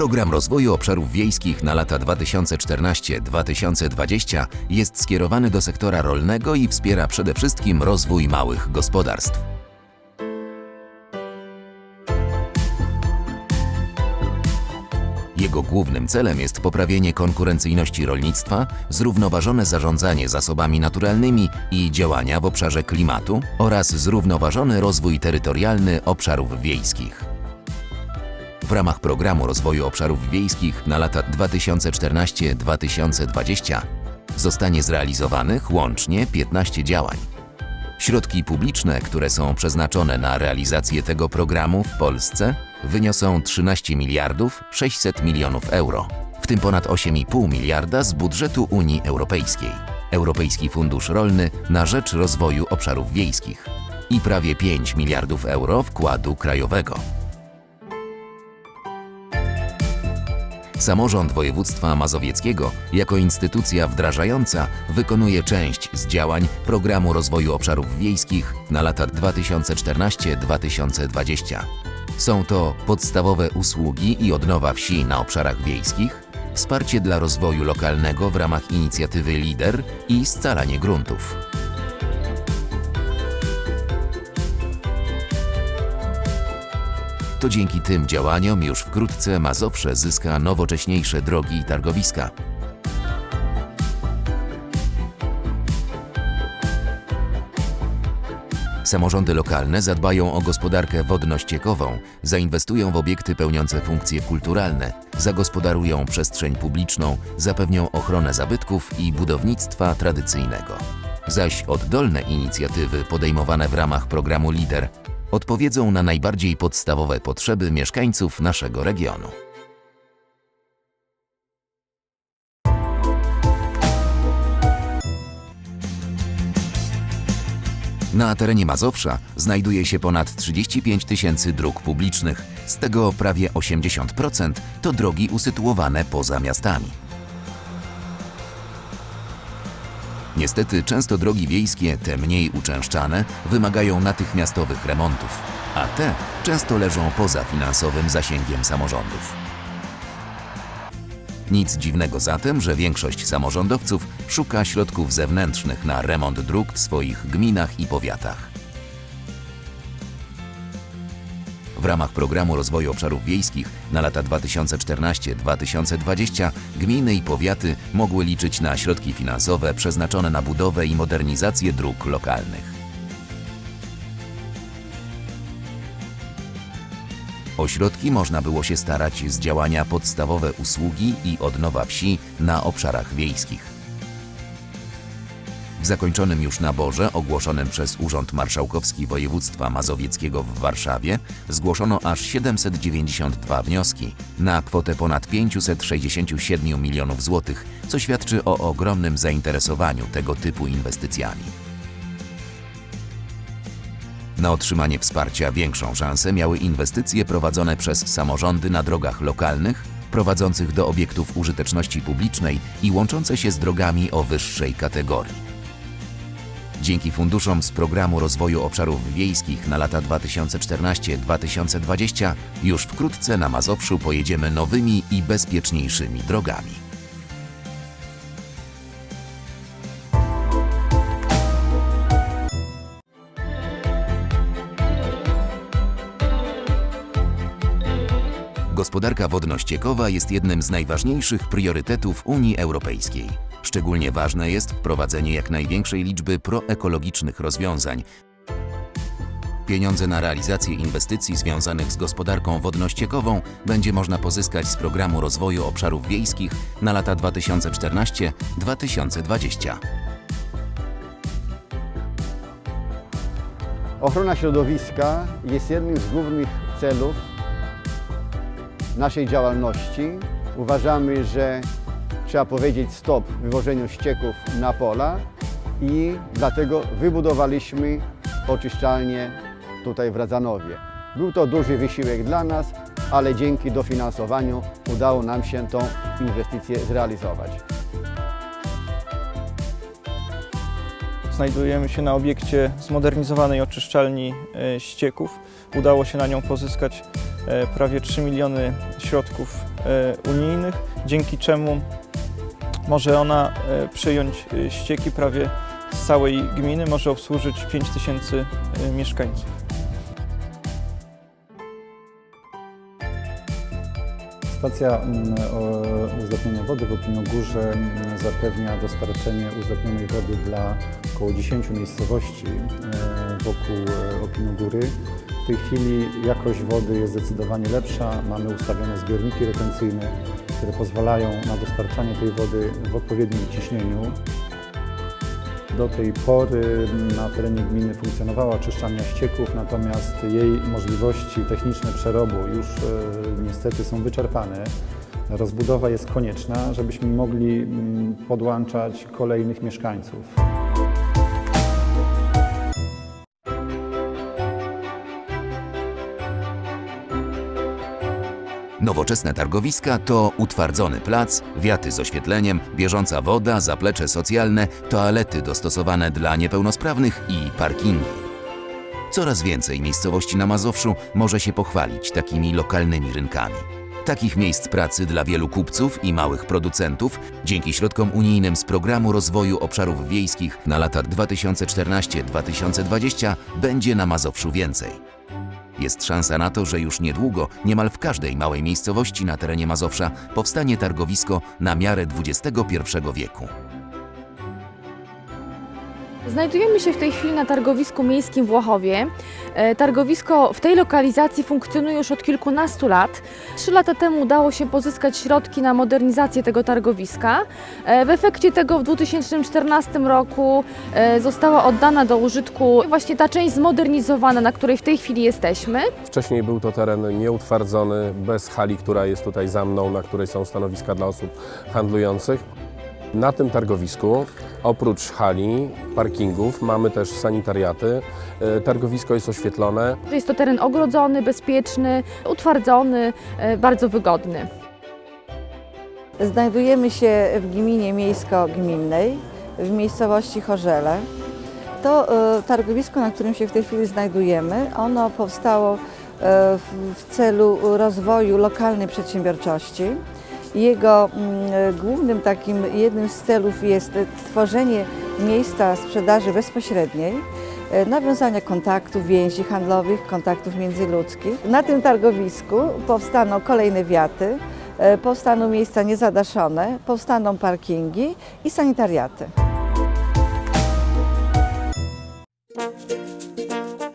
Program Rozwoju Obszarów Wiejskich na lata 2014-2020 jest skierowany do sektora rolnego i wspiera przede wszystkim rozwój małych gospodarstw. Jego głównym celem jest poprawienie konkurencyjności rolnictwa, zrównoważone zarządzanie zasobami naturalnymi i działania w obszarze klimatu oraz zrównoważony rozwój terytorialny obszarów wiejskich. W ramach Programu Rozwoju Obszarów Wiejskich na lata 2014-2020 zostanie zrealizowanych łącznie 15 działań. Środki publiczne, które są przeznaczone na realizację tego programu w Polsce wyniosą 13 miliardów 600 milionów euro, w tym ponad 8,5 miliarda z budżetu Unii Europejskiej, Europejski Fundusz Rolny na rzecz rozwoju obszarów wiejskich i prawie 5 miliardów euro wkładu krajowego. Samorząd Województwa Mazowieckiego jako instytucja wdrażająca wykonuje część z działań Programu Rozwoju Obszarów Wiejskich na lata 2014-2020. Są to podstawowe usługi i odnowa wsi na obszarach wiejskich, wsparcie dla rozwoju lokalnego w ramach inicjatywy LIDER i scalanie gruntów. To dzięki tym działaniom już wkrótce Mazowsze zyska nowocześniejsze drogi i targowiska. Samorządy lokalne zadbają o gospodarkę wodno-ściekową, zainwestują w obiekty pełniące funkcje kulturalne, zagospodarują przestrzeń publiczną, zapewnią ochronę zabytków i budownictwa tradycyjnego. Zaś oddolne inicjatywy podejmowane w ramach programu LIDER odpowiedzą na najbardziej podstawowe potrzeby mieszkańców naszego regionu. Na terenie Mazowsza znajduje się ponad 35 tysięcy dróg publicznych, z tego prawie 80% to drogi usytuowane poza miastami. Niestety często drogi wiejskie, te mniej uczęszczane, wymagają natychmiastowych remontów, a te często leżą poza finansowym zasięgiem samorządów. Nic dziwnego zatem, że większość samorządowców szuka środków zewnętrznych na remont dróg w swoich gminach i powiatach. W ramach Programu Rozwoju Obszarów Wiejskich na lata 2014-2020 gminy i powiaty mogły liczyć na środki finansowe przeznaczone na budowę i modernizację dróg lokalnych. O środki można było się starać z działania podstawowe usługi i odnowa wsi na obszarach wiejskich. W zakończonym już naborze, ogłoszonym przez Urząd Marszałkowski Województwa Mazowieckiego w Warszawie, zgłoszono aż 792 wnioski na kwotę ponad 567 milionów złotych, co świadczy o ogromnym zainteresowaniu tego typu inwestycjami. Na otrzymanie wsparcia większą szansę miały inwestycje prowadzone przez samorządy na drogach lokalnych, prowadzących do obiektów użyteczności publicznej i łączące się z drogami o wyższej kategorii. Dzięki funduszom z Programu Rozwoju Obszarów Wiejskich na lata 2014-2020 już wkrótce na Mazowszu pojedziemy nowymi i bezpieczniejszymi drogami. Gospodarka wodno-ściekowa jest jednym z najważniejszych priorytetów Unii Europejskiej. Szczególnie ważne jest wprowadzenie jak największej liczby proekologicznych rozwiązań. Pieniądze na realizację inwestycji związanych z gospodarką wodno-ściekową będzie można pozyskać z Programu Rozwoju Obszarów Wiejskich na lata 2014-2020. Ochrona środowiska jest jednym z głównych celów naszej działalności. Uważamy, że trzeba powiedzieć stop wywożeniu ścieków na pola i dlatego wybudowaliśmy oczyszczalnię tutaj w Radzanowie. Był to duży wysiłek dla nas, ale dzięki dofinansowaniu udało nam się tą inwestycję zrealizować. Znajdujemy się na obiekcie zmodernizowanej oczyszczalni e, ścieków. Udało się na nią pozyskać e, prawie 3 miliony środków e, unijnych, dzięki czemu może ona e, przyjąć e, ścieki prawie z całej gminy, może obsłużyć 5 tysięcy e, mieszkańców. Stacja mm, uzdatniania wody w Opinogórze mm, zapewnia dostarczenie uzdatnionej wody dla około 10 miejscowości wokół Opinogóry. Tej chwili jakość wody jest zdecydowanie lepsza. Mamy ustawione zbiorniki retencyjne, które pozwalają na dostarczanie tej wody w odpowiednim ciśnieniu. Do tej pory na terenie gminy funkcjonowała czyszczalnia ścieków, natomiast jej możliwości techniczne przerobu już e, niestety są wyczerpane. Rozbudowa jest konieczna, żebyśmy mogli mm, podłączać kolejnych mieszkańców. Nowoczesne targowiska to utwardzony plac, wiaty z oświetleniem, bieżąca woda, zaplecze socjalne, toalety dostosowane dla niepełnosprawnych i parkingi. Coraz więcej miejscowości na Mazowszu może się pochwalić takimi lokalnymi rynkami. Takich miejsc pracy dla wielu kupców i małych producentów dzięki środkom unijnym z Programu Rozwoju Obszarów Wiejskich na lata 2014-2020 będzie na Mazowszu więcej. Jest szansa na to, że już niedługo niemal w każdej małej miejscowości na terenie Mazowsza powstanie targowisko na miarę XXI wieku. Znajdujemy się w tej chwili na targowisku miejskim w Łochowie. E, Targowisko w tej lokalizacji funkcjonuje już od kilkunastu lat. Trzy lata temu udało się pozyskać środki na modernizację tego targowiska. E, W efekcie tego w 2014 roku e, została oddana do użytku właśnie ta część zmodernizowana, na której w tej chwili jesteśmy. Wcześniej był to teren nieutwardzony, bez hali, która jest tutaj za mną, na której są stanowiska dla osób handlujących. Na tym targowisku, oprócz hali, parkingów, mamy też sanitariaty. E, Targowisko jest oświetlone. Jest to teren ogrodzony, bezpieczny, utwardzony, e, bardzo wygodny. Znajdujemy się w gminie miejsko-gminnej, w miejscowości Chorzele. To e, targowisko, na którym się w tej chwili znajdujemy, ono powstało w celu rozwoju lokalnej przedsiębiorczości. Jego mm, głównym takim jednym z celów jest tworzenie miejsca sprzedaży bezpośredniej, e, nawiązania kontaktów, więzi handlowych, kontaktów międzyludzkich. Na tym targowisku powstaną kolejne wiaty, e, powstaną miejsca niezadaszone, powstaną parkingi i sanitariaty.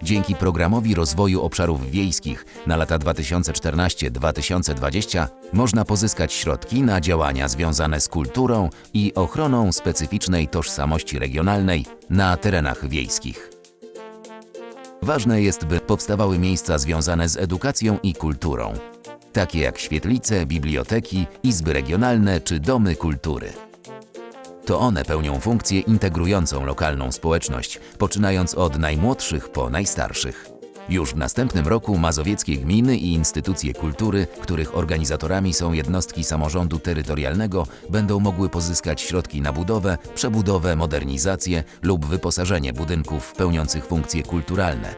Dzięki Programowi Rozwoju Obszarów Wiejskich na lata 2014-2020 można pozyskać środki na działania związane z kulturą i ochroną specyficznej tożsamości regionalnej na terenach wiejskich. Ważne jest, by powstawały miejsca związane z edukacją i kulturą, takie jak świetlice, biblioteki, izby regionalne czy domy kultury. To one pełnią funkcję integrującą lokalną społeczność, poczynając od najmłodszych po najstarszych. Już w następnym roku mazowieckie gminy i instytucje kultury, których organizatorami są jednostki samorządu terytorialnego, będą mogły pozyskać środki na budowę, przebudowę, modernizację lub wyposażenie budynków pełniących funkcje kulturalne.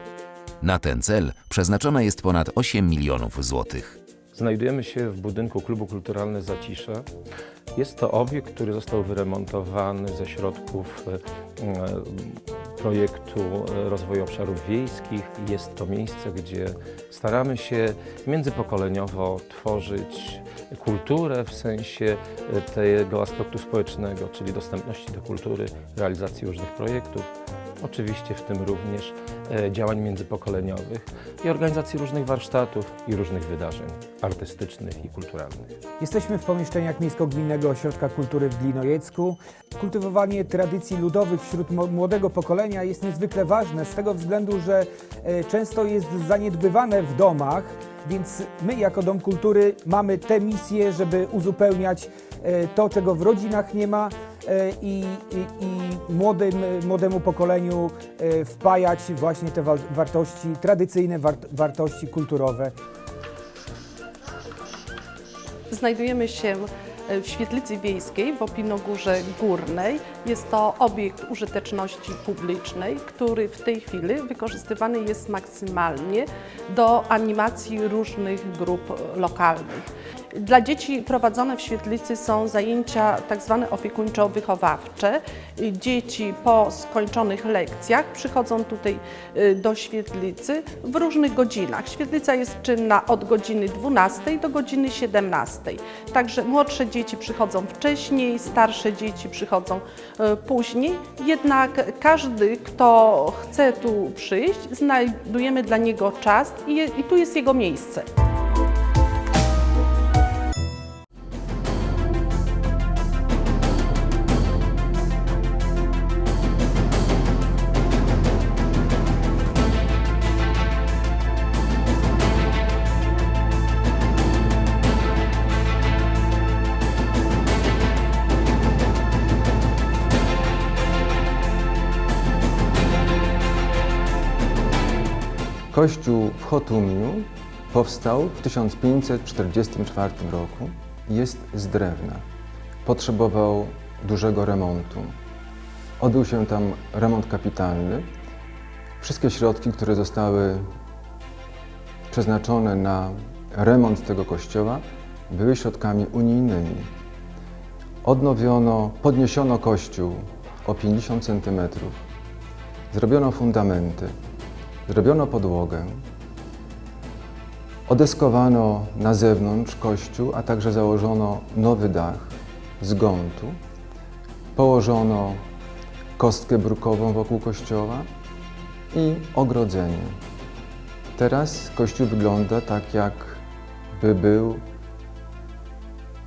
Na ten cel przeznaczone jest ponad 8 milionów złotych. Znajdujemy się w budynku Klubu Kulturalny Zacisze. Jest to obiekt, który został wyremontowany ze środków e, e, projektu e, rozwoju obszarów wiejskich. Jest to miejsce, gdzie staramy się międzypokoleniowo tworzyć kulturę w sensie tego aspektu społecznego, czyli dostępności do kultury, realizacji różnych projektów. Oczywiście w tym również działań międzypokoleniowych i organizacji różnych warsztatów i różnych wydarzeń artystycznych i kulturalnych. Jesteśmy w pomieszczeniach Miejsko-Gminnego Ośrodka Kultury w Gliniojecku. Kultywowanie tradycji ludowych wśród młodego pokolenia jest niezwykle ważne z tego względu, że e, często jest zaniedbywane w domach, więc my jako Dom Kultury mamy tę misję, żeby uzupełniać e, to, czego w rodzinach nie ma e, i, i, i młodym, młodemu pokoleniu e, wpajać właśnie te wa- wartości, tradycyjne wart- wartości kulturowe. Znajdujemy się w Świetlicy Wiejskiej w Opinogórze Górnej. Jest to obiekt użyteczności publicznej, który w tej chwili wykorzystywany jest maksymalnie do animacji różnych grup lokalnych. Dla dzieci prowadzone w świetlicy są zajęcia tak zwane opiekuńczo-wychowawcze. Dzieci po skończonych lekcjach przychodzą tutaj y, do świetlicy w różnych godzinach. Świetlica jest czynna od godziny 12 do godziny 17. Także młodsze dzieci przychodzą wcześniej, starsze dzieci przychodzą y, później. Jednak każdy, kto chce tu przyjść, znajdujemy dla niego czas i, i tu jest jego miejsce. Kościół w Chotumiu powstał w 1544 roku. Jest z drewna. Potrzebował dużego remontu. Odbył się tam remont kapitalny. Wszystkie środki, które zostały przeznaczone na remont tego kościoła, były środkami unijnymi. Odnowiono, podniesiono kościół o 50 cm. Zrobiono fundamenty. Zrobiono podłogę, odeskowano na zewnątrz kościół, a także założono nowy dach z gontu, położono kostkę brukową wokół kościoła i ogrodzenie. Teraz kościół wygląda tak, jakby był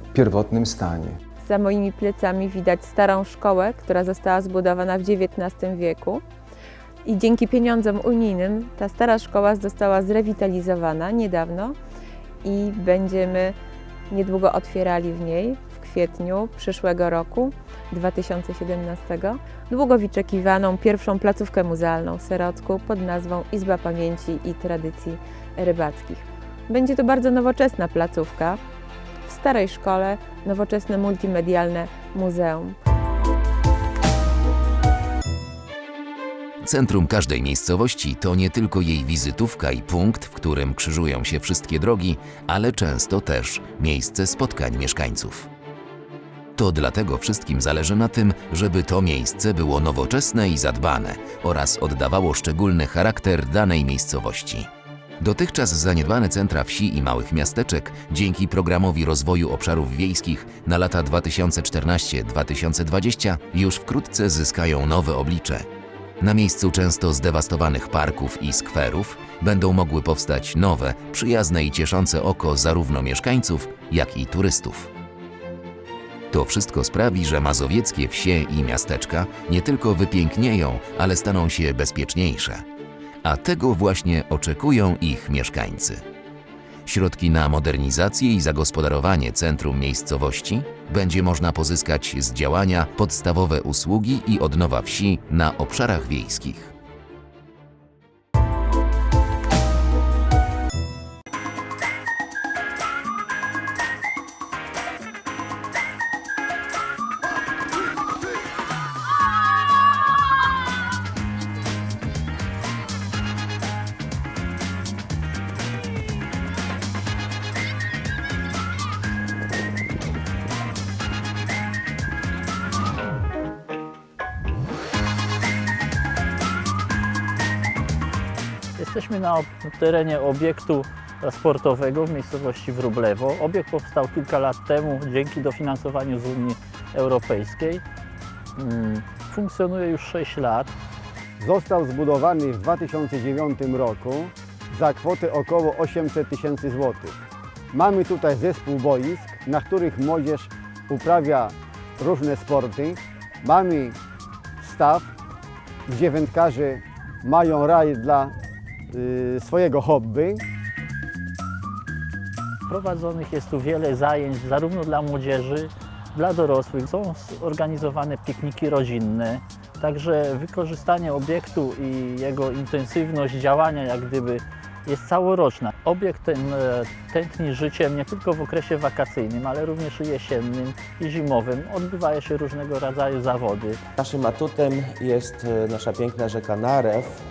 w pierwotnym stanie. Za moimi plecami widać starą szkołę, która została zbudowana w XIX wieku. I dzięki pieniądzom unijnym ta stara szkoła została zrewitalizowana niedawno i będziemy niedługo otwierali w niej w kwietniu przyszłego roku 2017 długo wyczekiwaną pierwszą placówkę muzealną w Serocku pod nazwą Izba Pamięci i Tradycji Rybackich. Będzie to bardzo nowoczesna placówka. W starej szkole nowoczesne multimedialne muzeum. Centrum każdej miejscowości to nie tylko jej wizytówka i punkt, w którym krzyżują się wszystkie drogi, ale często też miejsce spotkań mieszkańców. To dlatego wszystkim zależy na tym, żeby to miejsce było nowoczesne i zadbane oraz oddawało szczególny charakter danej miejscowości. Dotychczas zaniedbane centra wsi i małych miasteczek dzięki programowi rozwoju obszarów wiejskich na lata 2014-2020 już wkrótce zyskają nowe oblicze. Na miejscu często zdewastowanych parków i skwerów będą mogły powstać nowe, przyjazne i cieszące oko zarówno mieszkańców, jak i turystów. To wszystko sprawi, że mazowieckie wsie i miasteczka nie tylko wypięknieją, ale staną się bezpieczniejsze. A tego właśnie oczekują ich mieszkańcy. Środki na modernizację i zagospodarowanie centrum miejscowości będzie można pozyskać z działania podstawowe usługi i odnowa wsi na obszarach wiejskich. Na terenie obiektu sportowego w miejscowości Wróblewo. Obiekt powstał kilka lat temu dzięki dofinansowaniu z Unii Europejskiej. Mm, Funkcjonuje już 6 lat. Został zbudowany w 2009 roku za kwotę około 800 tysięcy złotych. Mamy tutaj zespół boisk, na których młodzież uprawia różne sporty. Mamy staw, gdzie wędkarze mają raj dla swojego hobby. Prowadzonych jest tu wiele zajęć zarówno dla młodzieży, dla dorosłych. Są organizowane pikniki rodzinne, także wykorzystanie obiektu i jego intensywność działania jak gdyby jest całoroczna. Obiekt ten e, tętni życiem nie tylko w okresie wakacyjnym, ale również jesiennym i zimowym. Odbywają się różnego rodzaju zawody. Naszym atutem jest e, nasza piękna rzeka Narew.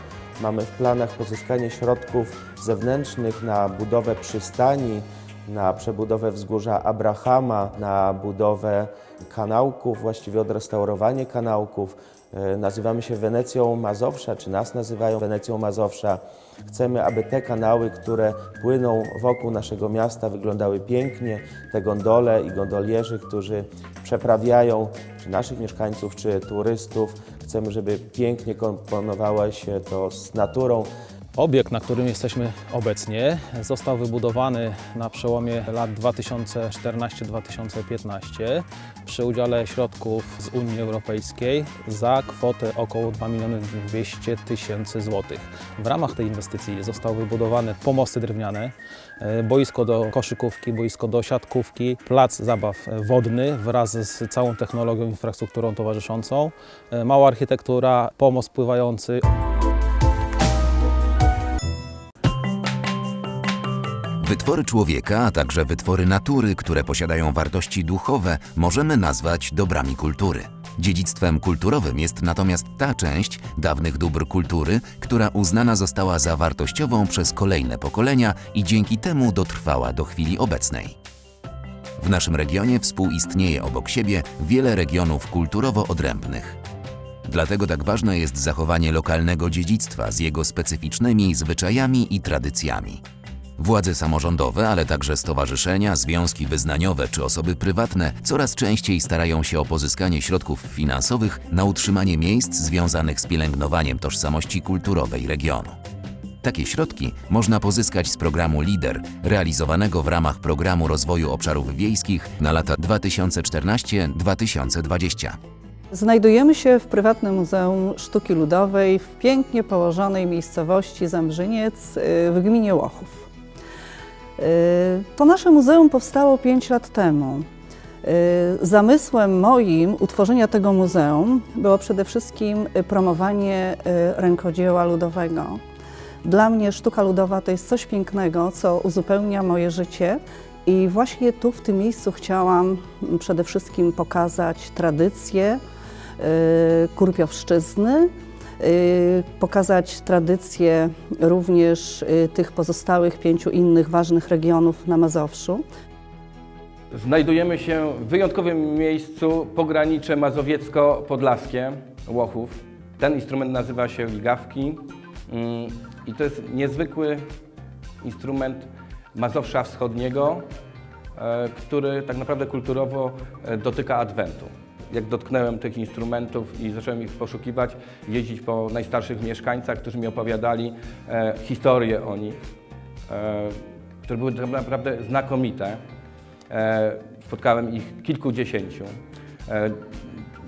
Mamy w planach pozyskanie środków zewnętrznych na budowę przystani, na przebudowę wzgórza Abrahama, na budowę kanałków, właściwie odrestaurowanie kanałków. E, Nazywamy się Wenecją Mazowsza, czy nas nazywają Wenecją Mazowsza. Chcemy, aby te kanały, które płyną wokół naszego miasta, wyglądały pięknie. Te gondole i gondolierzy, którzy przeprawiają czy naszych mieszkańców, czy turystów. Chcemy, żeby pięknie komponowało się to z naturą. Obiekt, na którym jesteśmy obecnie, został wybudowany na przełomie lat 2014-2015 przy udziale środków z Unii Europejskiej za kwotę około 2 200 tysięcy złotych. W ramach tej inwestycji zostały wybudowane pomosty drewniane, e, boisko do koszykówki, boisko do siatkówki, plac zabaw wodny wraz z całą technologią, infrastrukturą towarzyszącą, e, mała architektura, pomost pływający. Wytwory człowieka, a także wytwory natury, które posiadają wartości duchowe, możemy nazwać dobrami kultury. Dziedzictwem kulturowym jest natomiast ta część dawnych dóbr kultury, która uznana została za wartościową przez kolejne pokolenia i dzięki temu dotrwała do chwili obecnej. W naszym regionie współistnieje obok siebie wiele regionów kulturowo odrębnych. Dlatego tak ważne jest zachowanie lokalnego dziedzictwa z jego specyficznymi zwyczajami i tradycjami. Władze samorządowe, ale także stowarzyszenia, związki wyznaniowe czy osoby prywatne coraz częściej starają się o pozyskanie środków finansowych na utrzymanie miejsc związanych z pielęgnowaniem tożsamości kulturowej regionu. Takie środki można pozyskać z programu LIDER, realizowanego w ramach Programu Rozwoju Obszarów Wiejskich na lata 2014-2020. Znajdujemy się w prywatnym Muzeum Sztuki Ludowej w pięknie położonej miejscowości Zambrzyniec y, w gminie Łochów. Y, To nasze muzeum powstało 5 lat temu. Y, Zamysłem moim utworzenia tego muzeum było przede wszystkim y, promowanie rękodzieła ludowego. Dla mnie sztuka ludowa to jest coś pięknego, co uzupełnia moje życie. I właśnie tu, w tym miejscu, chciałam mm, przede wszystkim pokazać tradycję Kurpiowszczyzny, pokazać tradycję również y, tych pozostałych pięciu innych ważnych regionów na Mazowszu. Znajdujemy się w wyjątkowym miejscu, pogranicze mazowiecko-podlaskie, Łochów. Ten instrument nazywa się ligawki mm, i to jest niezwykły instrument Mazowsza Wschodniego, e, który tak naprawdę kulturowo e, dotyka Adwentu. Jak dotknęłem tych instrumentów i zacząłem ich poszukiwać, jeździć po najstarszych mieszkańcach, którzy mi opowiadali e, historie o nich, e, które były tak naprawdę znakomite. E, Spotkałem ich kilkudziesięciu. E,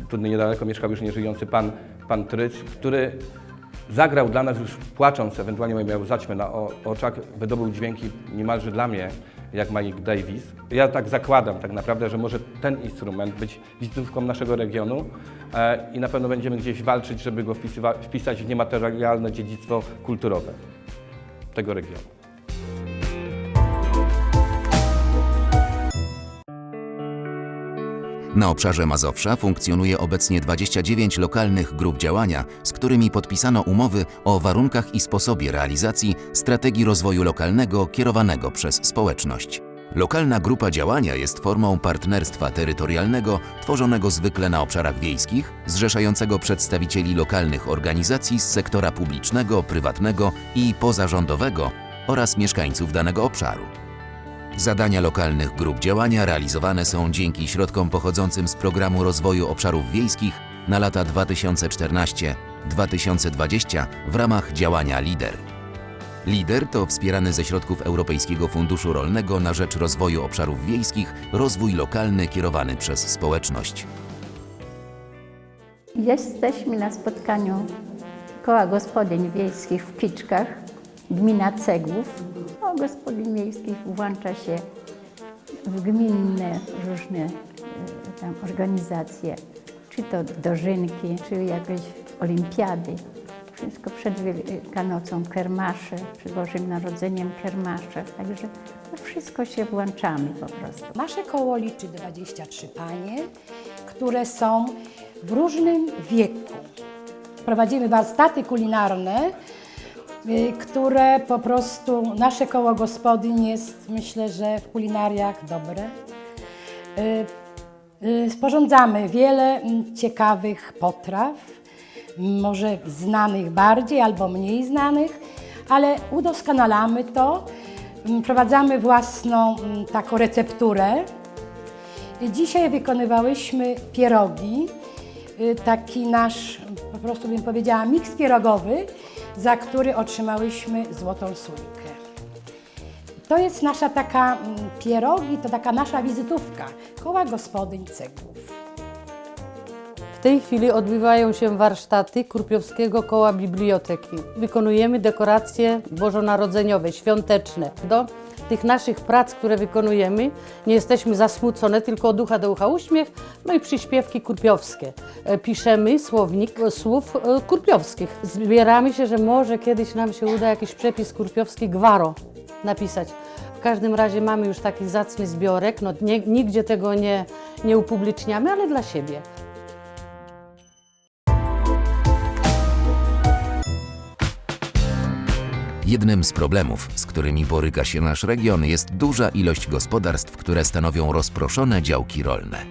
Tu niedaleko mieszkał już nieżyjący pan, pan Tryc, który zagrał dla nas już płacząc, ewentualnie miał zaćmę na oczach, wydobył dźwięki niemalże dla mnie, jak Mike Davis. Ja tak zakładam tak naprawdę, że może ten instrument być wizytówką naszego regionu e, i na pewno będziemy gdzieś walczyć, żeby go wpisywa- wpisać w niematerialne dziedzictwo kulturowe tego regionu. Na obszarze Mazowsza funkcjonuje obecnie 29 lokalnych grup działania, z którymi podpisano umowy o warunkach i sposobie realizacji strategii rozwoju lokalnego kierowanego przez społeczność. Lokalna grupa działania jest formą partnerstwa terytorialnego tworzonego zwykle na obszarach wiejskich, zrzeszającego przedstawicieli lokalnych organizacji z sektora publicznego, prywatnego i pozarządowego oraz mieszkańców danego obszaru. Zadania lokalnych grup działania realizowane są dzięki środkom pochodzącym z Programu Rozwoju Obszarów Wiejskich na lata 2014-2020 w ramach działania LIDER. LIDER to wspierany ze środków Europejskiego Funduszu Rolnego na rzecz rozwoju obszarów wiejskich rozwój lokalny kierowany przez społeczność. Jesteśmy na spotkaniu Koła Gospodyń Wiejskich w Kiczkach, gmina Cegłów. Koło Gospodyń Wiejskich włącza się w gminne różne e, tam organizacje, czy to dożynki, czy jakieś olimpiady. wszystko przed Wielkanocą kermasze, przed Bożym Narodzeniem kermasze, także wszystko się włączamy po prostu. Nasze koło liczy 23 panie, które są w różnym wieku. Prowadzimy warsztaty kulinarne, które po prostu nasze koło gospodyń jest, myślę, że w kulinariach dobre. Y, y, Sporządzamy wiele mm, ciekawych potraw, może znanych bardziej albo mniej znanych, ale udoskonalamy to. Mm, Prowadzamy własną mm, taką recepturę. Dzisiaj wykonywałyśmy pierogi, y, taki nasz, po prostu bym powiedziała, miks pierogowy, za który otrzymałyśmy złotą sójkę. To jest nasza taka mm, pierogi, to taka nasza wizytówka koła gospodyń cegłów. W tej chwili odbywają się warsztaty Kurpiowskiego Koła Biblioteki. Wykonujemy dekoracje bożonarodzeniowe, świąteczne. Do tych naszych prac, które wykonujemy, nie jesteśmy zasmucone, tylko od ucha do ucha uśmiech, no i przyśpiewki kurpiowskie. E, Piszemy słownik e, słów e, kurpiowskich. Zbieramy się, że może kiedyś nam się uda jakiś przepis kurpiowski gwaro napisać. W każdym razie mamy już taki zacny zbiorek, no nie, nigdzie tego nie, nie upubliczniamy, ale dla siebie. Jednym z problemów, z którymi boryka się nasz region, jest duża ilość gospodarstw, które stanowią rozproszone działki rolne.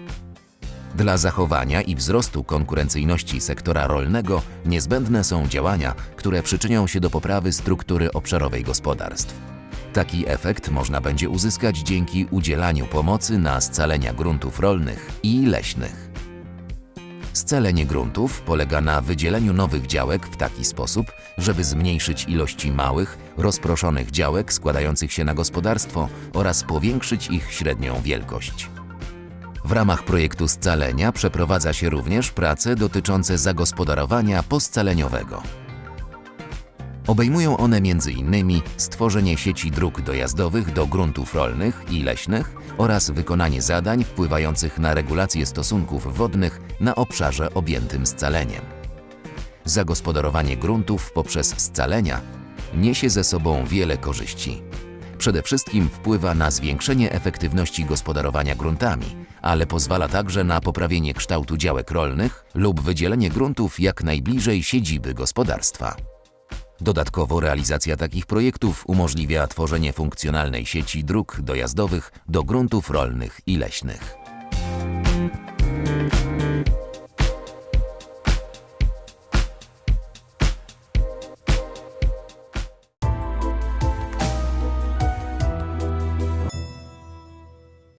Dla zachowania i wzrostu konkurencyjności sektora rolnego niezbędne są działania, które przyczynią się do poprawy struktury obszarowej gospodarstw. Taki efekt można będzie uzyskać dzięki udzielaniu pomocy na scalenia gruntów rolnych i leśnych. Scalenie gruntów polega na wydzieleniu nowych działek w taki sposób, żeby zmniejszyć ilości małych, rozproszonych działek składających się na gospodarstwo oraz powiększyć ich średnią wielkość. W ramach projektu scalenia przeprowadza się również prace dotyczące zagospodarowania poscaleniowego. Obejmują one m.in. stworzenie sieci dróg dojazdowych do gruntów rolnych i leśnych oraz wykonanie zadań wpływających na regulację stosunków wodnych na obszarze objętym scaleniem. Zagospodarowanie gruntów poprzez scalenia niesie ze sobą wiele korzyści. Przede wszystkim wpływa na zwiększenie efektywności gospodarowania gruntami, ale pozwala także na poprawienie kształtu działek rolnych lub wydzielenie gruntów jak najbliżej siedziby gospodarstwa. Dodatkowo realizacja takich projektów umożliwia tworzenie funkcjonalnej sieci dróg dojazdowych do gruntów rolnych i leśnych.